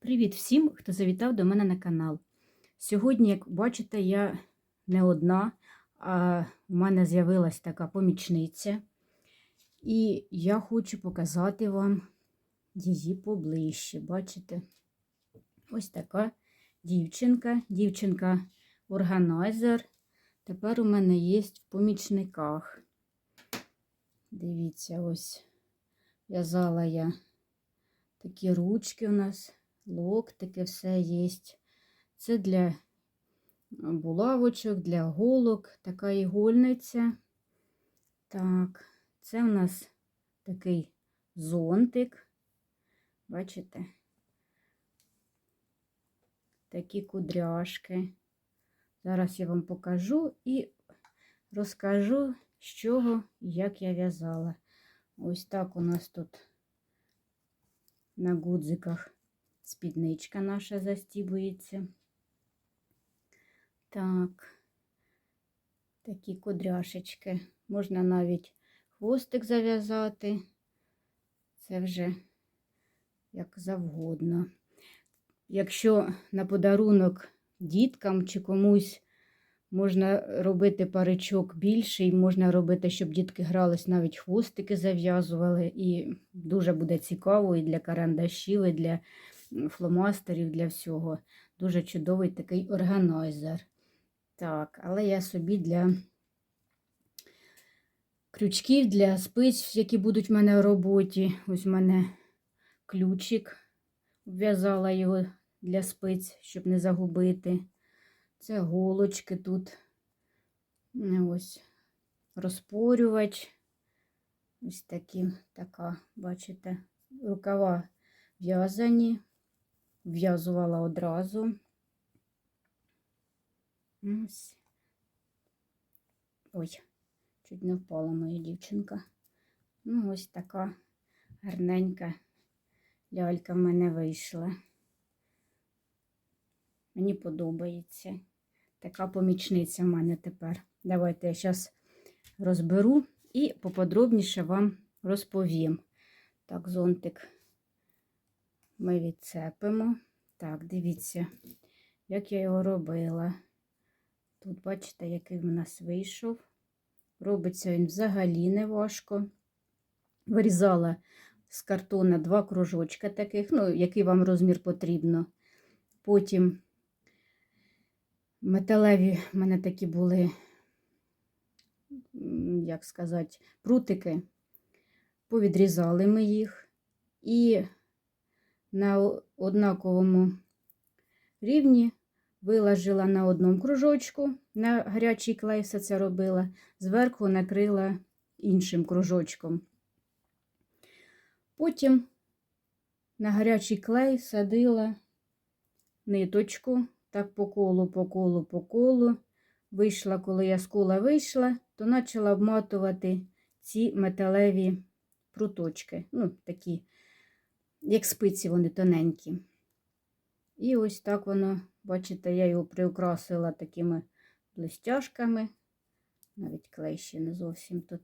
Привіт всім, хто завітав до мене на канал. Сьогодні, як бачите, я не одна, а в мене з'явилась така помічниця. І я хочу показати вам її поближче. Бачите? Ось така дівчинка, дівчинка-органайзер. Тепер у мене є в помічниках. Дивіться, ось в'язала я такі ручки у нас локтики, все є. Це для булавочок, для голок, така ігольниця. Так, це у нас такий зонтик. Бачите? Такі кудряшки. Зараз я вам покажу і розкажу, з чого і як я в'язала. Ось так у нас тут на гудзиках спідничка наша застібується. Так, такі кудряшечки. Можна навіть хвостик зав'язати. Це вже як завгодно. Якщо на подарунок діткам чи комусь можна робити паричок більший, можна робити, щоб дітки грались, навіть хвостики зав'язували. І дуже буде цікаво і для карандашів, і для фломастерів, для всього. Дуже чудовий такий органайзер. Так, але я собі для крючків, для спиць, які будуть в мене в роботі. Ось в мене ключик. В'язала його для спиць, щоб не загубити. Це голочки тут. Ось розпорювач. Ось такі, така, бачите, рукава в'язані в'язувала одразу. Ось. Ой, чуть не впала моя дівчинка. Ну, ось така гарненька лялька в мене вийшла. Мені подобається. Така помічниця в мене тепер. Давайте я зараз розберу і поподробніше вам розповім. Так, зонтик ми відцепимо. Так, дивіться, як я його робила. Тут, бачите, який в нас вийшов. Робиться він взагалі не важко. Вирізала з картона два кружочка таких, ну, який вам розмір потрібно. Потім металеві в мене такі були, як сказати, прутики. Повідрізали ми їх і на однаковому рівні, виложила на одному кружочку, на гарячий клей все це робила, зверху накрила іншим кружочком. Потім на гарячий клей садила ниточку, так по колу, по колу, по колу. Вийшла, коли я з кола вийшла, то почала обматувати ці металеві пруточки. Ну, такі як спиці вони тоненькі. І ось так воно, бачите, я його приукрасила такими блистяшками. Навіть клей ще не зовсім тут.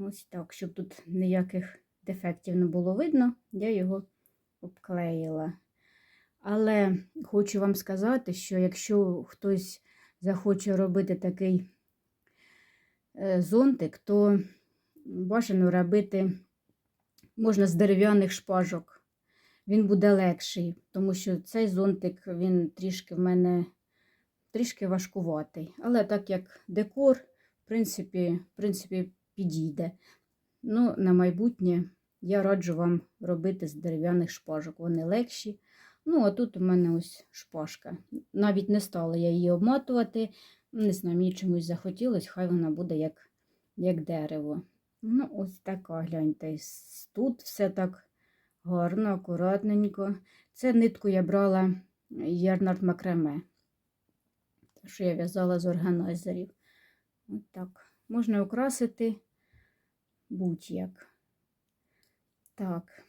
Ось так, щоб тут ніяких дефектів не було видно, я його обклеїла. Але хочу вам сказати, що якщо хтось захоче робити такий е, зонтик, то бажано робити можна з дерев'яних шпажок. Він буде легший, тому що цей зонтик він трішки в мене трішки важкуватий. Але так як декор, в принципі, в принципі підійде. Ну, На майбутнє я раджу вам робити з дерев'яних шпажок. Вони легші. Ну, а тут у мене ось шпажка. Навіть не стала я її обматувати. Не знаю, мені чомусь захотілося, хай вона буде як, як дерево. Ну, ось така, гляньте. Тут все так гарно, акуратненько. Це нитку я брала ярнард макраме. Що я в'язала з органайзерів. Ось так. Можна украсити будь-як. Так,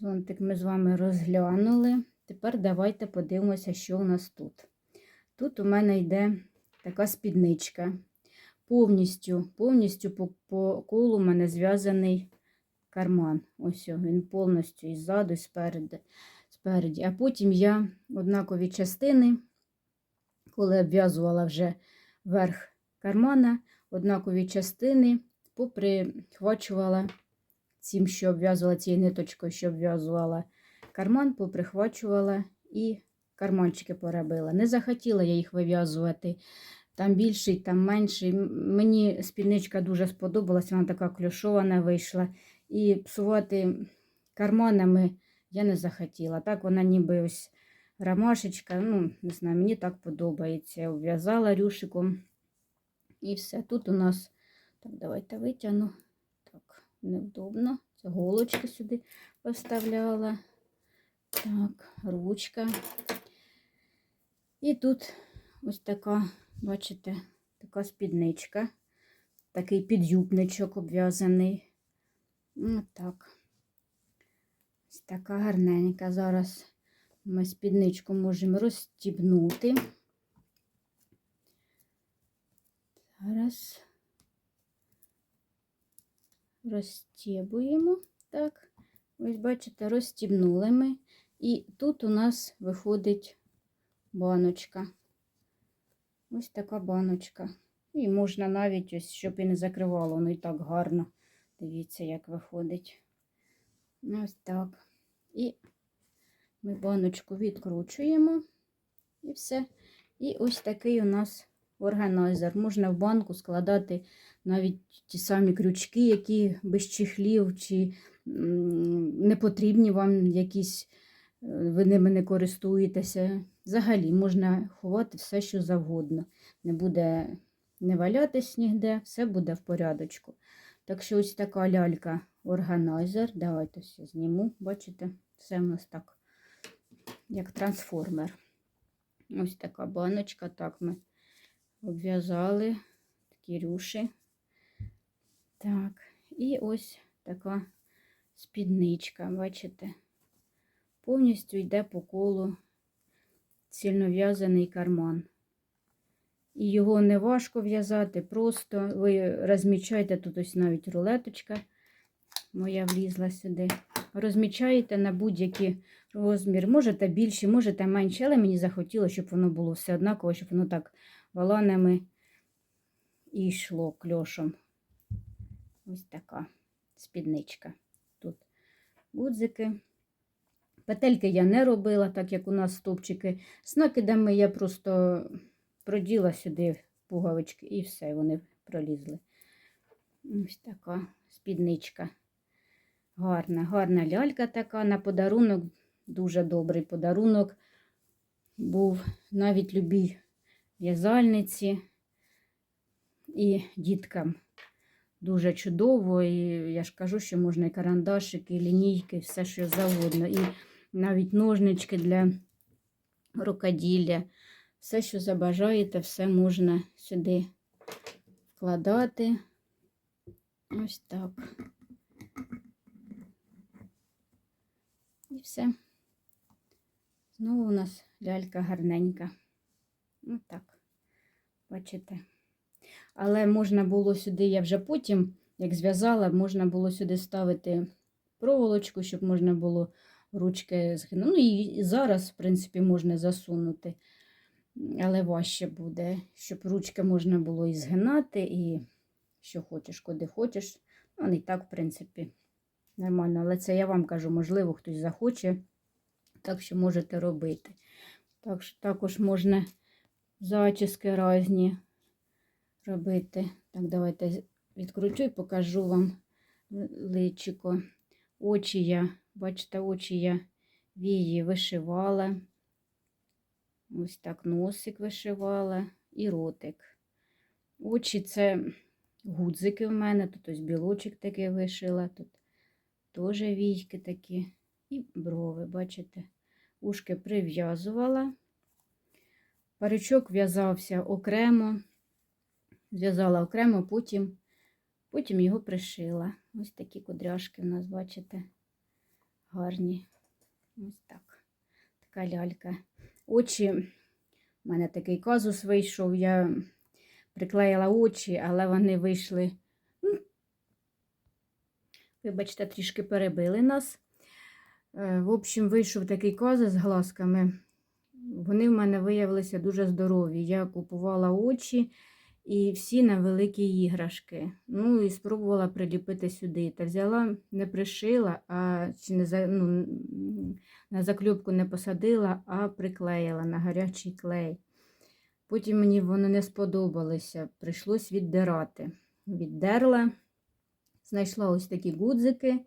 зонтик ми з вами розглянули. Тепер давайте подивимося, що у нас тут. Тут у мене йде така спідничка повністю повністю по, по колу у мене зв'язаний карман. Ось він повністю і ззаду, і спереду, спереді. А потім я однакові частини, коли обв'язувала вже верх кармана, однакові частини поприхвачувала цим, що обв'язувала цією ниточкою, що обв'язувала карман, поприхвачувала і карманчики поробила. Не захотіла я їх вив'язувати. Там більший, там менший. Мені спідничка дуже сподобалась, вона така клюшована вийшла. І псувати карманами я не захотіла. Так вона ніби ось ромашечка, ну, не знаю, мені так подобається. Обв'язала рюшиком. І все. Тут у нас, так, давайте витягну. Так, невдобно. Це голочки сюди поставляла. Так, ручка. І тут ось така, бачите, така спідничка. Такий підюбничок обв'язаний. Ось так. Ось така гарненька. Зараз ми спідничку можемо розстібнути. Зараз розстібуємо. Так, ось бачите, розстібнули ми. І тут у нас виходить баночка. Ось така баночка. І можна навіть ось, щоб і не закривало, воно і так гарно. Дивіться, як виходить. Ось так. І ми баночку відкручуємо. І все. І ось такий у нас органайзер. Можна в банку складати навіть ті самі крючки, які без чехлів, чи не потрібні вам якісь, ви ними не користуєтеся. Взагалі можна ховати все, що завгодно. Не буде не валятись ніде, все буде в порядочку. Так що ось така лялька органайзер. Давайте все зніму. Бачите, все в нас так, як трансформер. Ось така баночка. Так ми обв'язали такі рюші. Так, і ось така спідничка, бачите, повністю йде по колу цільнов'язаний карман. І його не важко в'язати, просто ви розмічаєте, тут ось навіть рулеточка моя влізла сюди. Розмічаєте на будь-який розмір. Можете більше, можете менше, але мені захотілося, щоб воно було все однаково, щоб воно так валанами і йшло кльошом. Ось така спідничка. Тут гудзики. Петельки я не робила, так як у нас стовпчики з накидами я просто проділа сюди пуговички і все, вони пролізли. Ось така спідничка. Гарна, гарна лялька така на подарунок. Дуже добрий подарунок. Був навіть любій в'язальниці і діткам. Дуже чудово. І я ж кажу, що можна і карандашики, і лінійки, все, що завгодно. І навіть ножнички для рукоділля. Все, що забажаєте, все можна сюди вкладати. Ось так. І все. Знову у нас лялька гарненька. Ось так. Бачите. Але можна було сюди, я вже потім, як зв'язала, можна було сюди ставити проволочку, щоб можна було ручки згинути. Ну і зараз, в принципі, можна засунути, але важче буде, щоб ручки можна було і згинати, і що хочеш, куди хочеш. Ну, і так, в принципі, нормально. Але це я вам кажу, можливо, хтось захоче, так що можете робити. Так також можна зачіски різні робити. Так, давайте відкручу і покажу вам личико. Очі я, бачите, очі я вії вишивала. Ось так носик вишивала і ротик. Очі це гудзики в мене, тут ось білочок такий вишила, тут теж війки такі. І брови, бачите, ушки прив'язувала. Паричок в'язався окремо, зв'язала окремо, потім, потім його пришила. Ось такі кудряшки в нас, бачите, гарні. Ось так. Така лялька. Очі, в мене такий казус вийшов, я приклеїла очі, але вони вийшли. ну, Вибачте, трішки перебили нас. Е, В общем, вийшов такий кози з глазками. Вони в мене виявилися дуже здорові. Я купувала очі і всі на великі іграшки. Ну і спробувала приліпити сюди. Та взяла, не пришила, а чи не за, ну, на закльопку не посадила, а приклеїла на гарячий клей. Потім мені вони не сподобалися, прийшлось віддирати. Віддерла, знайшла ось такі гудзики,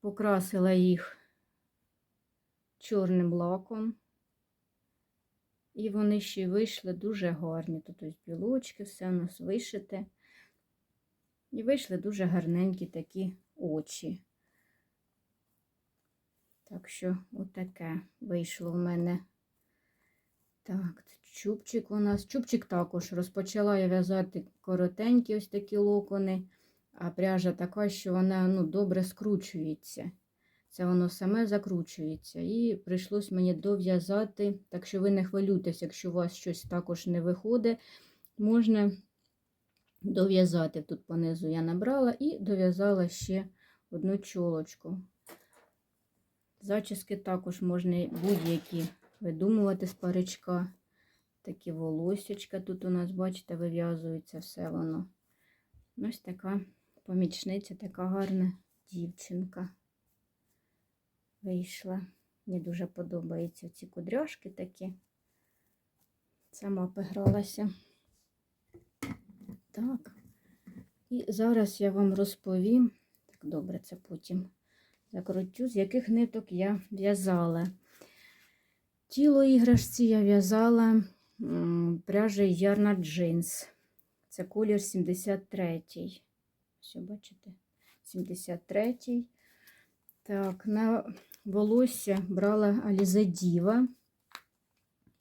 покрасила їх чорним лаком. І вони ще й вийшли дуже гарні. Тут ось білочки, все у нас вишите. І вийшли дуже гарненькі такі очі. Так що, отаке вийшло в мене. Так, чубчик у нас. Чубчик також розпочала я в'язати коротенькі ось такі локони, а пряжа така, що вона ну, добре скручується. Це воно саме закручується. І прийшлось мені дов'язати. Так що ви не хвилюйтесь, якщо у вас щось також не виходить, можна дов'язати. Тут понизу я набрала і дов'язала ще одну чолочку. Зачіски також можна будь-які видумувати з паричка. Такі волосечка тут у нас, бачите, вив'язується все воно. Ось така помічниця, така гарна дівчинка вийшла. Мені дуже подобаються ці кудряшки такі. Сама погралася. Так. І зараз я вам розповім, так добре, це потім закрутю, з яких ниток я в'язала. Тіло іграшці я в'язала пряжею Ярна Джинс. Це колір 73. Все, бачите? 73. Так, на волосся брала Alize Diva.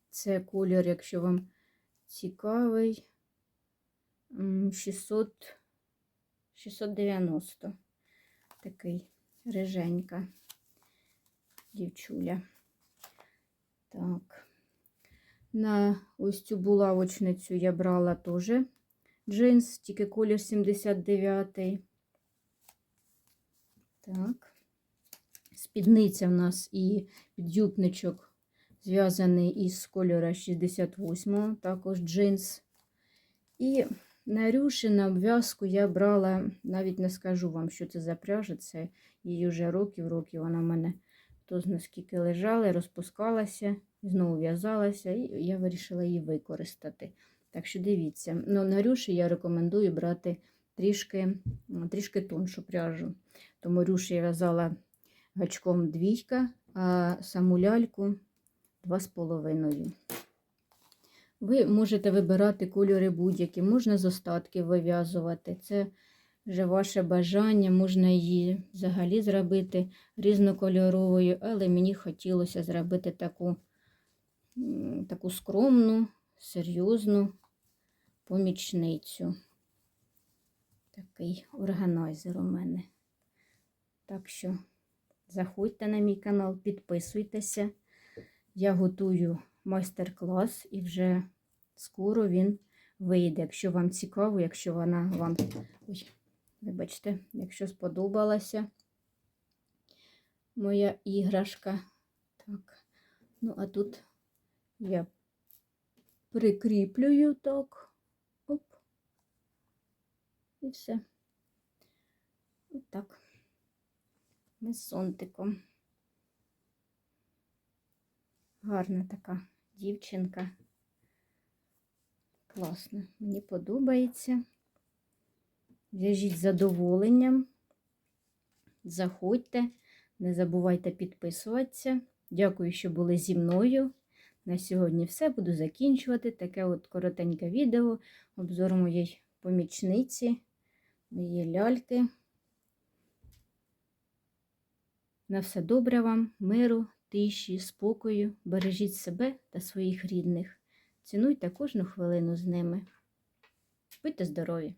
Це колір, якщо вам цікавий, 600, 690. Такий риженька дівчуля. Так. На ось цю булавочницю я брала теж джинс, тільки колір 79. Так. Спідниця в нас і підюбничок зв'язаний із кольора 68, також джинс. І на рюші, на обв'язку я брала, навіть не скажу вам, що це за пряжа, це її вже років, років вона в мене хто зна скільки лежала, розпускалася, знову в'язалася, і я вирішила її використати. Так що дивіться, ну, нарюші я рекомендую брати трішки трішки тоншу пряжу. Тому рюші я в'язала гачком двійка, а саму ляльку 2,5. Ви можете вибирати кольори будь-які, можна з остатків вив'язувати. Це вже ваше бажання, можна її взагалі зробити різнокольоровою, але мені хотілося зробити таку, таку скромну, серйозну помічницю. Такий органайзер у мене. Так що заходьте на мій канал, підписуйтеся. Я готую майстер-клас і вже скоро він вийде. Якщо вам цікаво, якщо вона вам. Ой, вибачте, якщо сподобалася моя іграшка. Так, ну, а тут я прикріплюю так. Оп. І все. Отак. Ми з сонтиком. Гарна така дівчинка. Класно, мені подобається. В'яжіть з задоволенням. Заходьте, не забувайте підписуватися. Дякую, що були зі мною. На сьогодні все. Буду закінчувати. Таке от коротеньке відео, обзор моєї помічниці, моєї ляльки. На все добре вам, миру, тиші, спокою, бережіть себе та своїх рідних. Цінуйте кожну хвилину з ними. Будьте здорові!